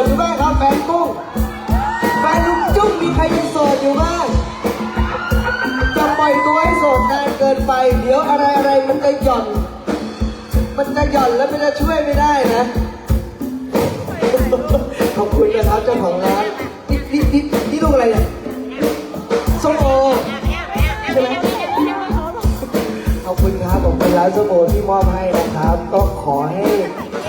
ดอยู่บ้างครับแฟนกุ้งแฟนลุงจุ้งมีใครยังโสดอยู่บ้างจะปล่อยตัวให้โสดนานเกินไป เดี๋ยวอะไรอะไรมันจะหย่อน มันจะหย่อนแล้วมันจะช่วยไม่ได้นะ ขอบคุณนะครับเจ้าของร้านนี่นี่นี่นี่ลูกอะไรเนี่ยส้มโอใช่ไหมขอบคุณครับผมเป็นร้านส้มโอที่มอบให้นะครับ ก็ขอให้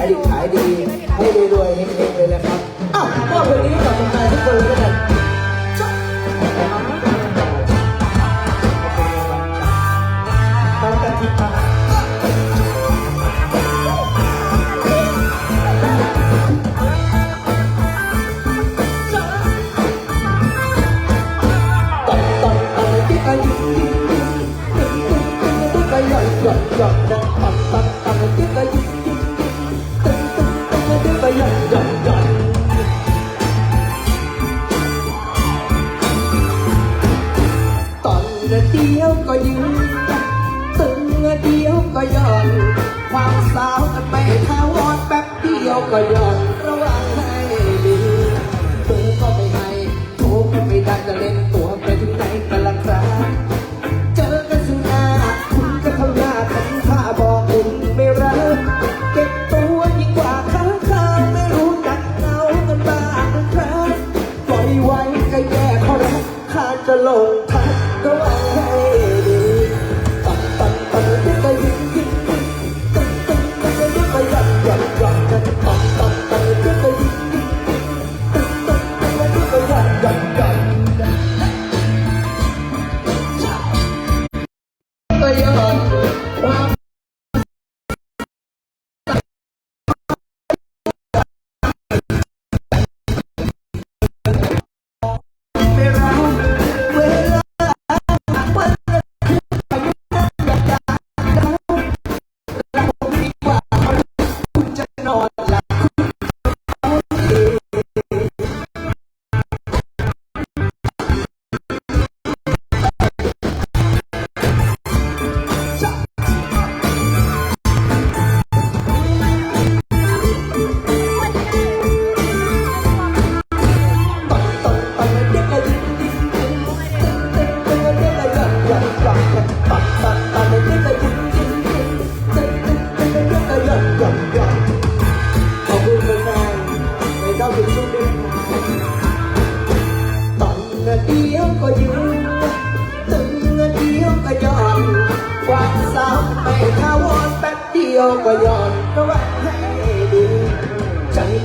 ายดีขายดีให้รวยๆเฮงๆเลยนะครับอ้าวมอบเพลงนี้ให้กับแฟนๆทุกคนเลยกันจ๊ะ เ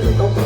ใ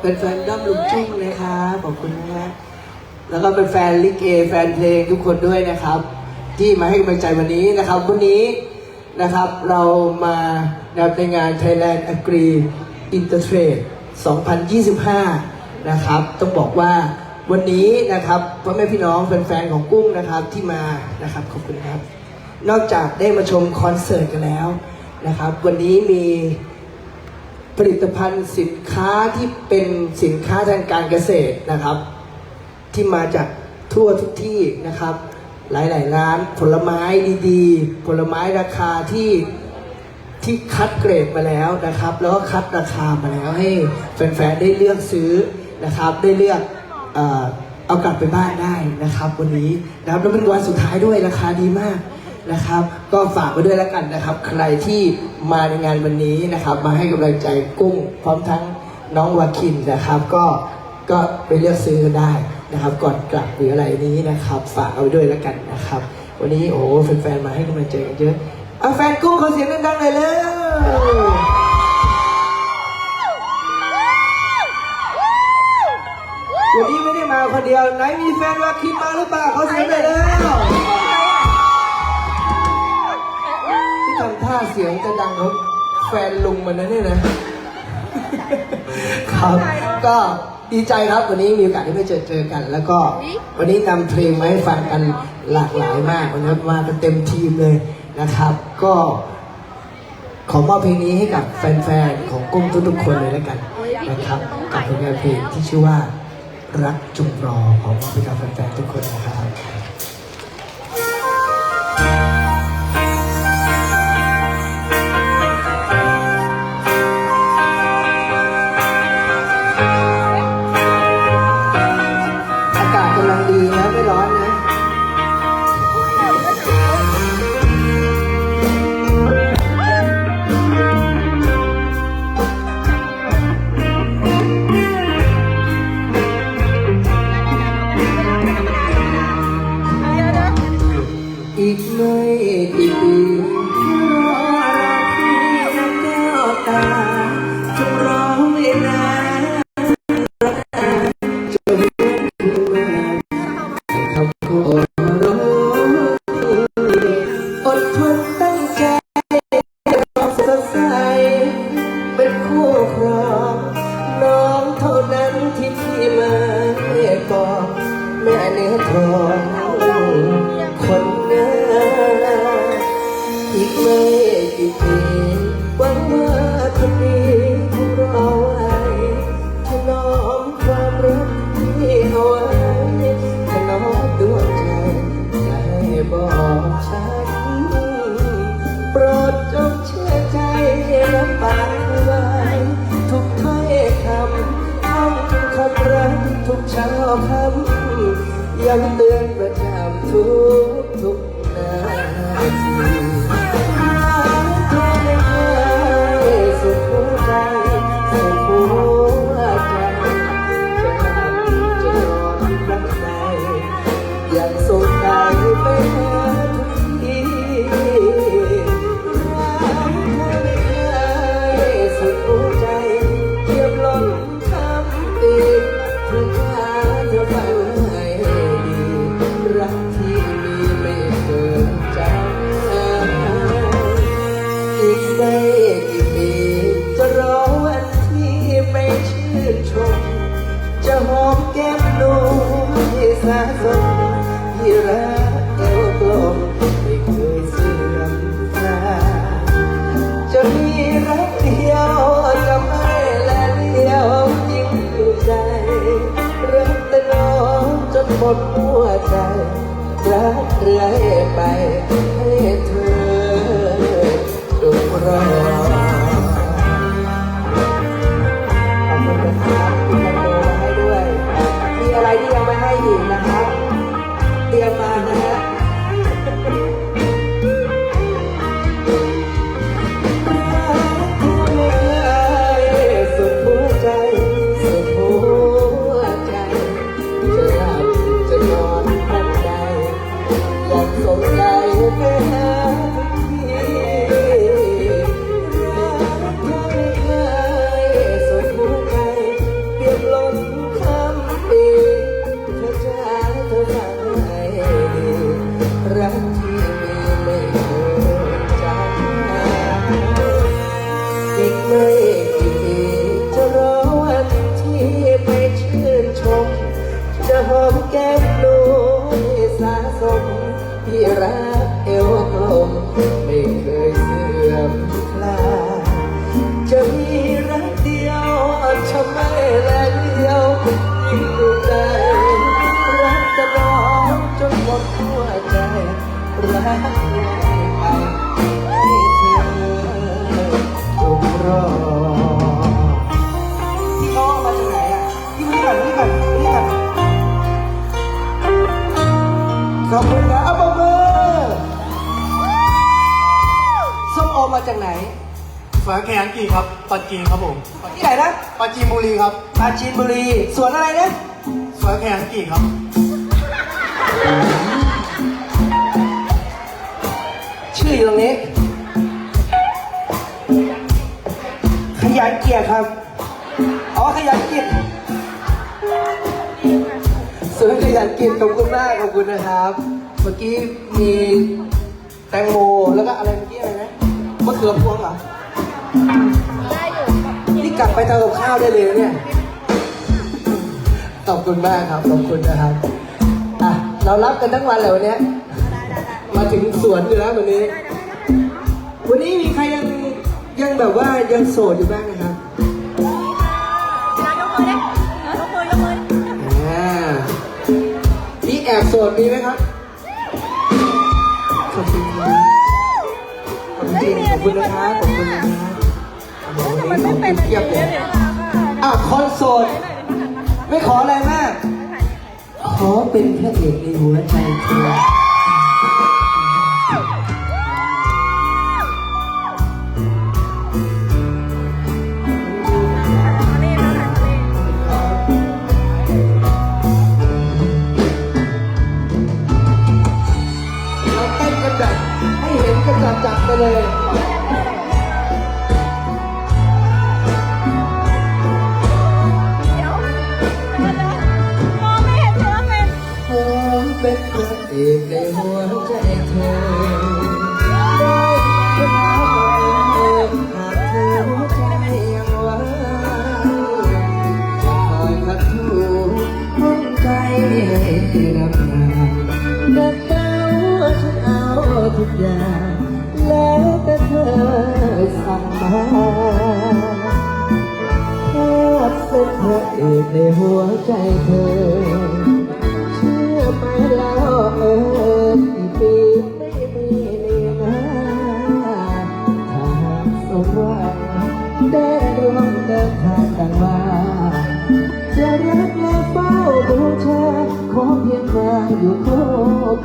เป็นแฟนด้อมลุงจิ้งนะครับขอบคุณนะฮะแล้วก็เป็นแฟนลิเกแฟนเพลงทุกคนด้วยนะครับ ที่มาให้กำลังใจวันนี้นะครับวันนี้นะครับเรามาในงาน Thailand Agree Intertrade 2025 นะครับ ต้องบอกว่าวันนี้นะครับพ่อแม่พี่น้องแฟนๆของกุ้งนะครับที่มานะครับขอบคุณครับ นอกจากได้มาชมคอนเสิร์ตกันแล้วนะครับ วันนี้มี ผลิตภัณฑ์สินค้าที่เป็นสินค้าทางการเกษตรนะครับ ที่มาจากทั่วทุกที่นะครับ หลายๆร้านผลไม้ดีๆ ผลไม้ราคาที่ที่คัดเกรดมาแล้วนะครับ แล้วก็คัดราคามาแล้วให้แฟนๆได้เลือกซื้อนะครับ ได้เลือกเอ่อเอากลับไปบ้านได้นะครับ วันนี้นะครับแล้วเป็นวันสุดท้ายด้วยราคาดีมาก นะครับ ก็ฝากไว้ด้วยแล้วกันนะครับ ใครที่มาในงานวันนี้นะครับ มาให้กำลังใจกุ้ง พร้อมทั้งน้องวาคินนะครับ ก็ก็ไปเลือกซื้อกันได้นะครับ ก่อนกลับหรืออะไรนี้นะครับ ฝากเอาไว้ด้วยแล้วกันนะครับ วันนี้โอ้แฟนๆมาให้กำลังใจกันเยอะเอาแฟนกุ้งขอเสียงดังๆหน่อยเร็ววันนี้ไม่ได้มาคนเดียวไหนมีแฟนวาคิดมาหรือเปล่าเขาเสียงหน่อยแล้ว ที่ทำท่าเสียงจะดังเขาแฟนลุงมันนะเนี่ยนะ ครับ ก็ดีใจครับวันนี้มีโอกาสได้ไปเจอเจอกัน แล้วก็วันนี้นำเพลงมาให้ฟังกันหลากหลายมากวันนี้มากันเต็มทีมเลยนะครับ ก็ขอมอบเพลงนี้ให้กับแฟนๆของกุ้งทุกๆคนเลยแล้วกันนะครับกับผลงานเพลงที่ชื่อว่ารักจุงรอขอมอบให้กับแฟนๆทุกคนนะครับ ทุกเช้าคำยังเตือนประจำทุกทุกนาที ให้สะสมที่รักเอวกลมไม่เคยเสื่อมคลาจะมีรักเดียวจะไม่และเดียวยิ่งใจรักแต่น้องจนหมดหัวใจรักเรื่อยไปให้เธอจงรอ ขอบคุณนะอัปเปอร์ส้มโอมาจากไหนสวนแข่งกีครับปัจจีนครับผมที่ไหนนะปัจจีนบุรีครับปราจีนบุรีสวนอะไรนะสวนแข่งกีครับ ออยู่ตรงนี้ ขยันเกียรติครับ อ๋อ ขยันกิจสวนขยันกิจขอบคุณมากขอบคุณนะครับ เมื่อกี้มีแตงโมแล้วก็อะไรเมื่อกี้อะไรนะมะเขือพวงเหรอนี่กลับไปทำกับข้าวได้เลยนะเนี่ย ขอบคุณมากครับขอบคุณนะครับอะเรารับกันทั้งวันเลยวันเนี้ยมาถึงสวนอยู่แล้ววันนี้ วันนี้มีใครยังยังแบบว่ายังโสดอยู่บ้างนะครับอ่านี่แอบโสดมีไหมครับขอบคุณครับขอบคุณจริงขอบคุณนะครับขอบคุณนะครับโอ้โหวันนี้ของเทียบเลยอะคนโสดไม่ขออะไรมาก ขอเป็นพระเอกในหัวใจเธอ เป็นพระเอกในหัวใจเธอได้เป็นพระเอหากเธอหัวใจยังว่างจะคอยขัดถูห้องใจให้รับงานดักเต้าฉันเอาทุกอย่างแล้วแต่เธอสั่งมาแค่เป็นพระเอกในหัวใจเธอ อยู่คู่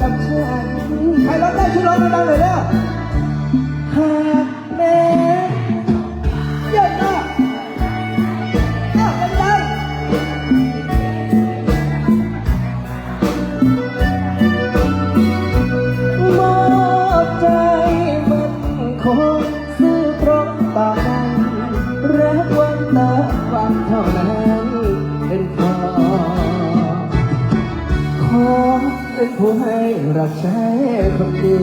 กับฉันใครร้องได้ช่วยร้องดังๆหน่อยเร็ว เป็นผู้ให้รักใช้คนดี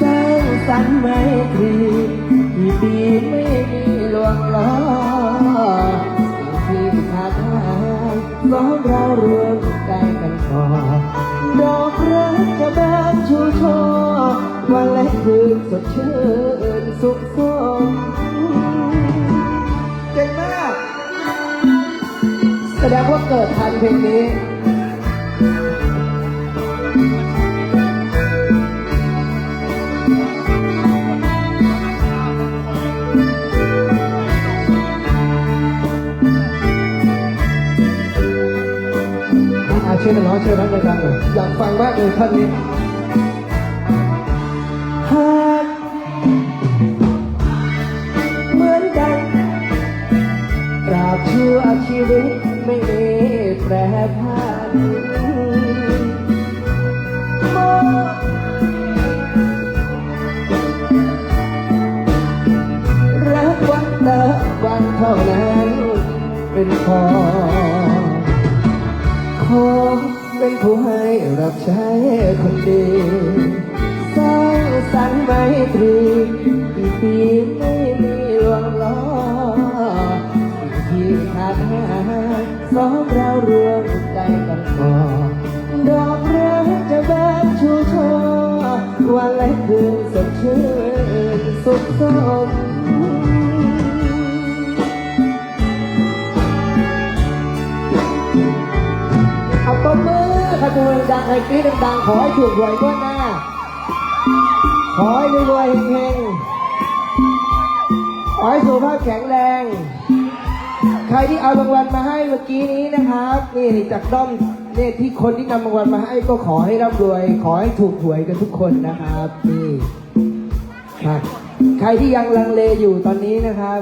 สร้างสรรค์ไมตรีที่ดีไม่มีลวงล้อสิ่งที่ขาดหายสองเรารวมใจกันพอดอกรักจะบานชูช่อวันและคืนสดชื่นสุขสมเก่งมาก แสดงว่าเกิดทันเพลงนี้ อาเชิญน้องเชิญรับรายการหน่อยอยากฟังมากเลยท่านนี้หากเหมือนกันตราบชั่วชีวิตไม่มีแปรผัน ม เอาตบมือขบวนดังให้กรี๊ดดังๆขอให้ถูกหวยด้วยหน้า ขอให้รวยๆเฮงๆขอให้สุขภาพแข็งแรง ใครที่เอารางวัลมาให้เมื่อกี้นี้นะครับนี่จากด้อมเนี่ยที่คนที่นำรางวัลมาให้ก็ขอให้ร่ำรวย ขอให้ถูกหวยกันทุกคนนะครับนี่ครับ ใครที่ยังลังเลอยู่ตอนนี้นะครับ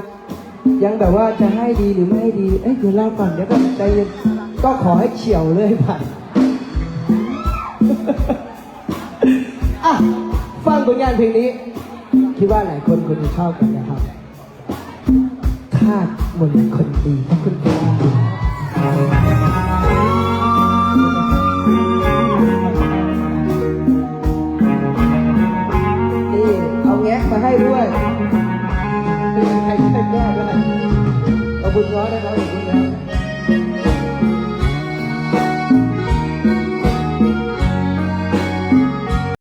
ยังแบบว่าจะให้ดีหรือไม่ให้ดี เอ้ยเดี๋ยวเล่าก่อนเดี๋ยวก็ใจเย็นก็ขอให้เฉียวเลยผ่านอะฟังผลงานเพลงนี้ คิดว่าหลายคนคงจะชอบกันนะครับคาดมนคนดีขอบคุณครับ ด้วยไม่มีใครเต้นได้ด้วยขอบคุณร้อยนะครับ